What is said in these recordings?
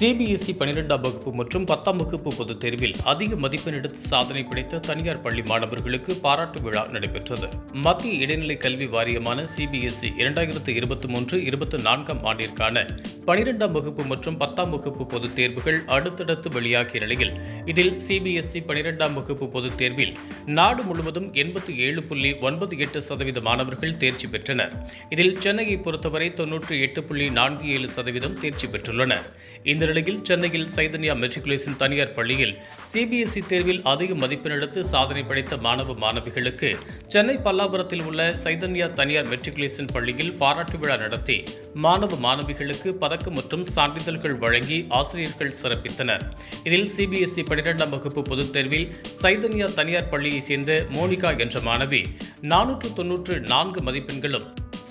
CBSE பன்னிரெண்டாம் வகுப்பு மற்றும் பத்தாம் வகுப்பு பொதுத் தேர்வில் அதிக மதிப்பெண் எடுத்து சாதனை படைத்த தனியார் பள்ளி மாணவர்களுக்கு பாராட்டு விழா நடைபெற்றது. மத்திய இடைநிலை கல்வி வாரியமான சிபிஎஸ்இ இரண்டாயிரத்து இருபத்தி மூன்று இருபத்தி நான்காம் ஆண்டிற்கான பனிரெண்டாம் வகுப்பு மற்றும் பத்தாம் வகுப்பு பொதுத் தேர்வுகள் அடுத்தடுத்து வெளியாகிய நிலையில் இதில் சிபிஎஸ்இ பனிரெண்டாம் வகுப்பு பொதுத் தேர்வில் நாடு முழுவதும் எண்பத்தி ஏழு புள்ளி ஒன்பது எட்டு சதவீத மாணவர்கள் தேர்ச்சி பெற்றனர். இதில் சென்னையை பொறுத்தவரை தொன்னூற்றி எட்டு புள்ளி நான்கு ஏழு சதவீதம் தேர்ச்சி பெற்றுள்ளனர். இந்த நிலையில் சென்னையில் சைதன்யா மெட்ரிகுலேஷன் தனியார் பள்ளியில் சிபிஎஸ்இ தேர்வில் அதிக மதிப்பெண் எடுத்து சாதனை படைத்த மாணவ மாணவிகளுக்கு சென்னை பல்லாபுரத்தில் உள்ள சைதன்யா தனியார் மெட்ரிகுலேஷன் பள்ளியில் பாராட்டு விழா நடத்தி மாணவ மாணவிகளுக்கு பதக்கம் மற்றும் சான்றிதழ்கள் வழங்கி ஆசிரியர்கள் சிறப்பித்தனர். இதில் சிபிஎஸ்இ பனிரெண்டாம் வகுப்பு பொதுத் தேர்வில் சைதன்யா தனியார் பள்ளியை சேர்ந்த மோனிகா என்ற மாணவி. நானூற்று தொன்னூற்று நான்கு மதிப்பெண்களும்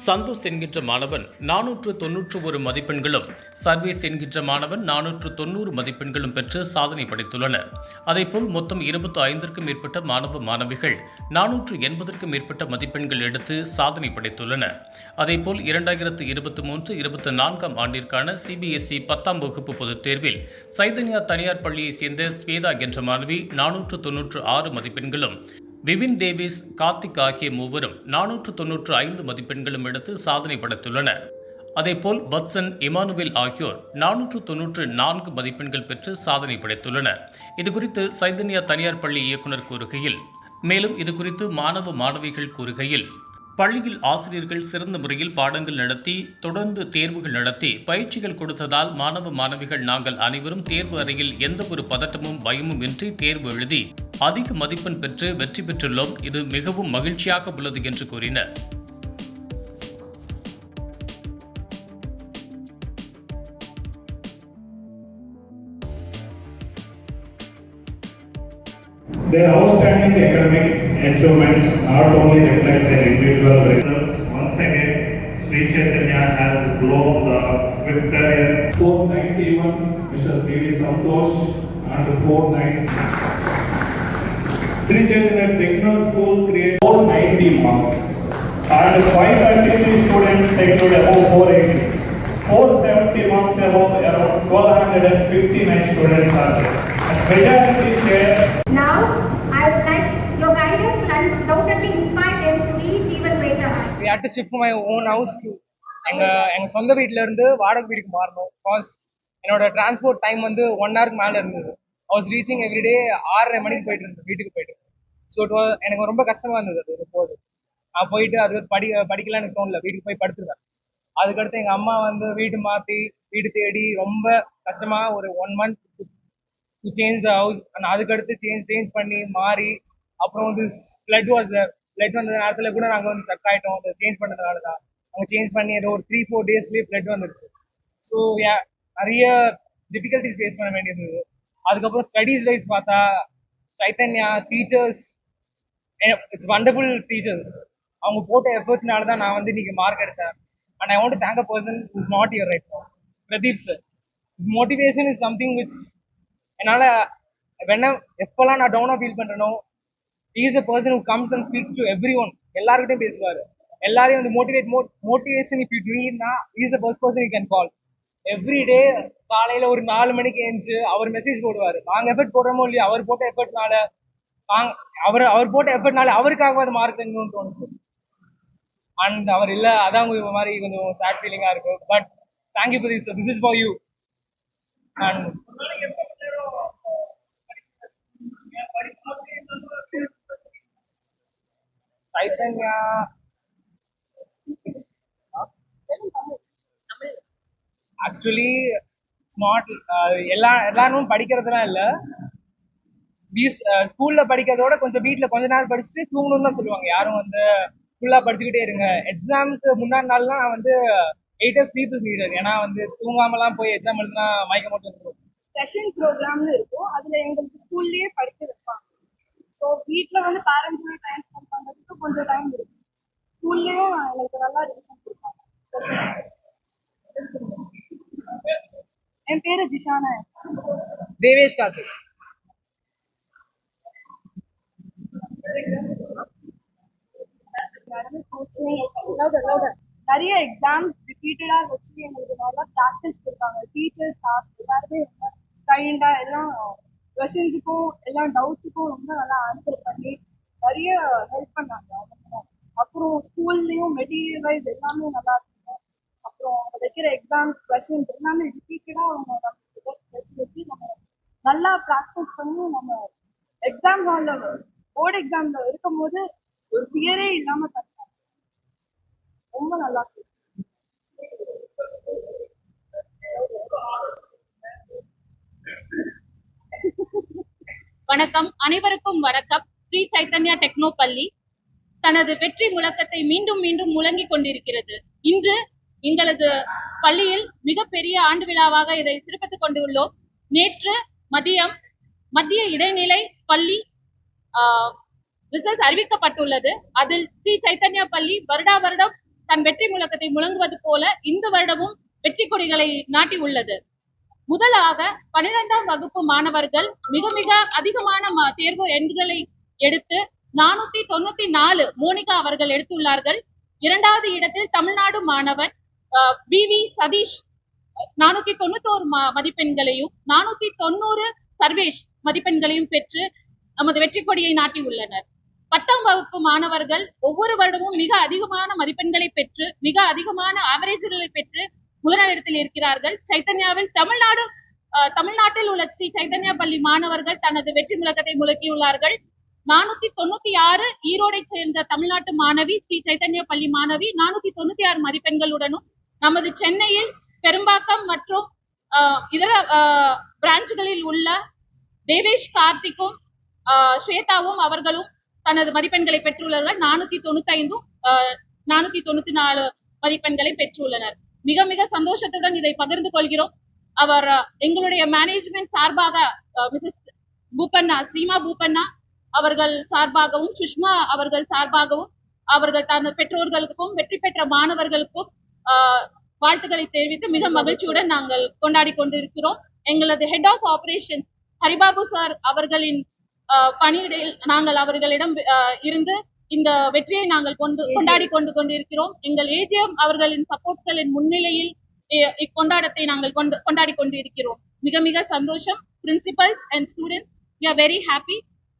சந்தோஷ் என்கின்ற மாணவன் நானூற்று தொன்னூற்று ஒரு மதிப்பெண்களும் சர்வீஸ் என்கின்ற மாணவன் நானூற்று தொண்ணூறு மதிப்பெண்களும் பெற்று சாதனை படைத்துள்ளனர். அதேபோல் மொத்தம் இருபத்தி ஐந்திற்கும் மேற்பட்ட மாணவ மாணவிகள் நானூற்று எண்பதற்கும் மேற்பட்ட மதிப்பெண்கள் எடுத்து சாதனை படைத்துள்ளனர். அதேபோல் இரண்டாயிரத்து இருபத்தி மூன்று இருபத்தி நான்காம் ஆண்டிற்கான சிபிஎஸ்இ பத்தாம் வகுப்பு பொதுத் தேர்வில் சைதன்யா தனியார் பள்ளியைச் சேர்ந்த ஸ்வேதா என்ற மாணவி நானூற்று தொன்னூற்று ஆறு மதிப்பெண்களும் விபின் தேவிஸ் கார்த்திக் ஆகிய மூவரும் நானூற்று தொன்னூற்று ஐந்து மதிப்பெண்களும் எடுத்து சாதனை படைத்துள்ளனர். அதேபோல் வத்சன் இமானுவேல் ஆகியோர் நானூற்று தொன்னூற்று நான்கு மதிப்பெண்கள் பெற்று சாதனை படைத்துள்ளனர். இதுகுறித்து சைதன்யா தனியார் பள்ளி இயக்குனர் கூறுகையில் மேலும் இதுகுறித்து மாணவ மாணவிகள் கூறுகையில் பள்ளியில் ஆசிரியர்கள் சிறந்த முறையில் பாடங்கள் நடத்தி தொடர்ந்து தேர்வுகள் நடத்தி பயிற்சிகள் கொடுத்ததால் மாணவ மாணவிகள் நாங்கள் அனைவரும் தேர்வு அறையில் எந்த ஒரு பதட்டமும் பயமும் இன்றி தேர்வு எழுதி அதிக மதிப்பெண் பெற்று வெற்றி பெற்றுள்ளோம். இது மிகவும் மகிழ்ச்சியாக உள்ளது என்று கூறினர். Their outstanding academic achievements not only reflect their individual results, once again, Sri Chaitanya has blown the victorious 491, Mr. P.V. Santosh, and 490. Sri Chaitanya Techno School created 490 marks, and 533 students secured above 480. 470 marks above around 1259 students are there. Majority share had to shift my own house to எங்கள் எங்கள் சொந்த வீட்டிலேருந்து இருந்து வாடகை வீட்டுக்கு மாறணும். Because என்னோட transport time வந்து ஒன் ஹவருக்கு மேலே இருந்தது. ஐ வாஸ் ரீச்சிங் எவ்ரிடே ஆறரை மணிக்கு போயிட்டு இருந்தேன் வீட்டுக்கு போயிட்டு. ஸோ இட் எனக்கு ரொம்ப கஷ்டமாக இருந்தது அது போது நான் போயிட்டு அது படி படிக்கலாம் எனக்கு தோணல. வீட்டுக்கு போய் படுத்துருவேன். அதுக்கடுத்து எங்கள் அம்மா வந்து வீடு மாற்றி வீடு தேடி ரொம்ப கஷ்டமாக ஒரு one month to change the house and அதுக்கடுத்து சேஞ்ச் சேஞ்ச் பண்ணி மாறி அப்புறம் வந்து ஃப்ளட் வாஸ் ஃப்ளட் வந்த நேரத்தில் கூட நாங்கள் வந்து ஸ்டக் ஆகிட்டோம் அதை சேஞ்ச் பண்ணதுனால தான் அவங்க சேஞ்ச் பண்ணி ஏதோ ஒரு த்ரீ ஃபோர் டேஸ்லேயே ஃப்ளட் வந்துருச்சு. ஸோ நிறைய டிஃபிகல்ட்டிஸ் ஃபேஸ் பண்ண வேண்டியிருந்தது அதுக்கப்புறம் ஸ்டடீஸ் வைஸ் பார்த்தா Chaitanya teachers it's wonderful teachers அவங்க போட்ட எஃபர்ட்னால தான் நான் வந்து இன்னைக்கு மார்க் எடுத்தேன். And I want thank a person is not your right Pradeep sir is motivation is something which என்னால் வெண்ண எப்போல்லாம் நான் டவுனாக feel பண்ணுறனோ is a person who comes and speaks to everyone எல்லாருக்கிட்டையும் பேசுவார். எல்லாரையும் வந்து மோட்டிவேட் மோ motivation if you நீட்னா is a first person you can call every day காலையில் ஒரு நாலு மணிக்கு எழுந்துச்சு அவர் மெசேஜ் போடுவார். நாங்கள் எஃபர்ட் போடுறோமோ இல்லையா அவர் போட்ட எஃபர்ட்னால நாங்க அவர் அவர் போட்ட எஃபர்ட்னால அவருக்காக அது மார்க் தங்கணும்னு தோணுச்சு. அண்ட் அவர் இல்லை அதான் ஒரு மாதிரி கொஞ்சம் சேட் ஃபீலிங்காக இருக்கு. But thank you for this this is for you and Chaitanya actually it's not எல்லா எல்லாரும் படிக்கிறதுலாம் இல்லை. ஸ்கூல்ல படிக்கிறதோட கொஞ்சம் வீட்ல கொஞ்ச நேரம் படிச்சுட்டு தூங்கணும்னு தான் சொல்லுவாங்க. யாரும் வந்து ஃபுல்லா படிச்சுக்கிட்டே இருங்க. எக்ஸாமுக்கு முன்னாடி நாள்லாம் வந்து eight hours sleep is needed ஏன்னா வந்து தூங்காமலாம் போய் எக்ஸாம் எழுதுனா மயக்க மட்டும் இருக்கும் செஷன் ப்ரோக்ராம்னு இருக்கும். அதுல எங்களுக்கு ஸ்கூல்லயே படிக்க வைப்பாங்க. ஸோ வீட்டுல வந்து பேரண்ட்ஸ் டைம் கொஞ்சம் டைம் இருக்கும் ஸ்கூல்லேயும் எங்களுக்கு நல்லா ரிவிஷன் கொடுப்பாங்க. session. என் பேரு ஜிஷானா தேவேஷ் கார்த்திக் கோச்சிங் நிறைய எக்ஸாம்ஸ் ரிப்பீட்டடாக வச்சு எங்களுக்கு நல்லா ப்ராக்டிஸ் கொடுப்பாங்க டீச்சர்ஸ் ஸ்டாஃப் எல்லாருமே கைண்டா எல்லாம் கொஷின்ஸுக்கும் எல்லாம் டவுட்ஸுக்கும் ரொம்ப நல்லா ஆன்சர் பண்ணி நிறைய ஹெல்ப் பண்ணாங்க. அவங்க அப்புறம் ஸ்கூல்லையும் மெட்டீரியல் வைஸ் எல்லாமே நல்லா இருக்கும் அப்புறம் அவங்க வைக்கிற எக்ஸாம்ஸ் கொஷின்ஸ் எல்லாமே ரிப்பீட்டடாக அவங்க நம்ம வச்சு வச்சு நம்ம நல்லா ப்ராக்டிஸ் பண்ணி நம்ம எக்ஸாம் ஹாலில் போர்டு எக்ஸாமில் இருக்கும்போது ஒரு ஃபியரே இல்லாமல் தந்தாங்க. ரொம்ப நல்லா வணக்கம். அனைவருக்கும் வணக்கம். ஸ்ரீ சைத்தன்யா டெக்னோ பள்ளி தனது வெற்றி முழக்கத்தை மீண்டும் மீண்டும் முழங்கிக் கொண்டிருக்கிறது. இன்று எங்களது பள்ளியில் மிகப்பெரிய ஆண்டு விழாவாக இதை சிறப்பித்துக் கொண்டுள்ளோம். நேற்று மதியம் மத்திய இடைநிலை பள்ளி ரிசல்ட் அறிவிக்கப்பட்டுள்ளது. அதில் ஸ்ரீ சைத்தன்யா பள்ளி வருடா வருடம் தன் வெற்றி முழக்கத்தை முழங்குவது போல இந்த வருடமும் வெற்றி கொடிகளை நாட்டி உள்ளது. முதலாக பன்னிரெண்டாம் வகுப்பு மாணவர்கள் மிக மிக அதிகமான தேர்வு எண்களை எடுத்து நானூத்தி தொண்ணூத்தி நாலு மோனிகா அவர்கள் எடுத்துள்ளார்கள். இரண்டாவது இடத்தில் தமிழ்நாடு மாணவன் பி வி சதீஷ் நானூத்தி தொண்ணூத்தோரு மதிப்பெண்களையும் நானூத்தி தொண்ணூறு சர்வேஷ் மதிப்பெண்களையும் பெற்று நமது வெற்றி கொடியை நாட்டி உள்ளனர். பத்தாம் வகுப்பு மாணவர்கள் ஒவ்வொரு வருடமும் மிக அதிகமான மதிப்பெண்களை பெற்று மிக அதிகமான ஆவரேஜ்களை பெற்று முதலிடத்தில் இருக்கிறார்கள். சைத்தன்யாவில் தமிழ்நாடு தமிழ்நாட்டில் உள்ள ஸ்ரீ சைத்தன்யா பள்ளி மாணவர்கள் தனது வெற்றி முழக்கத்தை முழக்கியுள்ளார்கள். நானூத்தி தொண்ணூத்தி ஆறு ஈரோடை சேர்ந்த தமிழ்நாட்டு மாணவி ஸ்ரீ சைத்தன்ய பள்ளி மாணவி நானூத்தி தொண்ணூத்தி ஆறு மதிப்பெண்களுடனும் நமது சென்னையில் பெரும்பாக்கம் மற்றும் இதர பிரான்ச்சுகளில் உள்ள தேவேஷ் கார்த்திக்கும் ஸ்வேதாவும் அவர்களும் தனது மதிப்பெண்களை பெற்றுள்ளார்கள் நானூத்தி தொண்ணூத்தி ஐந்தும் நானூத்தி தொண்ணூத்தி நாலு மதிப்பெண்களை பெற்றுள்ளனர். மிக மிக சந்தோஷத்துடன் இதை பகிர்ந்து கொள்கிறோம். அவர் எங்களுடைய மேனேஜ்மெண்ட் சார்பாக மிஸ்ஸஸ் பூபண்ணா சீமா பூபண்ணா அவர்கள் சார்பாகவும் சுஷ்மா அவர்கள் சார்பாகவும் அவர்கள் தனது பெற்றோர்களுக்கும் வெற்றி பெற்ற மாணவர்களுக்கும் வாழ்த்துக்களை தெரிவித்து மிக மகிழ்ச்சியுடன் நாங்கள் கொண்டாடி கொண்டிருக்கிறோம். எங்களது head of operation Haribabu sir அவர்களின் பணியிடையில் நாங்கள் அவர்களிடம் இருந்து இந்த வெற்றியை நாங்கள் கொண்டு கொண்டாடி கொண்டு கொண்டிருக்கிறோம். எங்கள் ஏஜிஎம் அவர்களின் சப்போர்ட்களின் முன்னிலையில் இ- இக்கொண்டாட்டத்தை நாங்கள் கொண்டு கொண்டாடி கொண்டிருக்கிறோம். மிக மிக சந்தோஷம். Principal and students we are very happy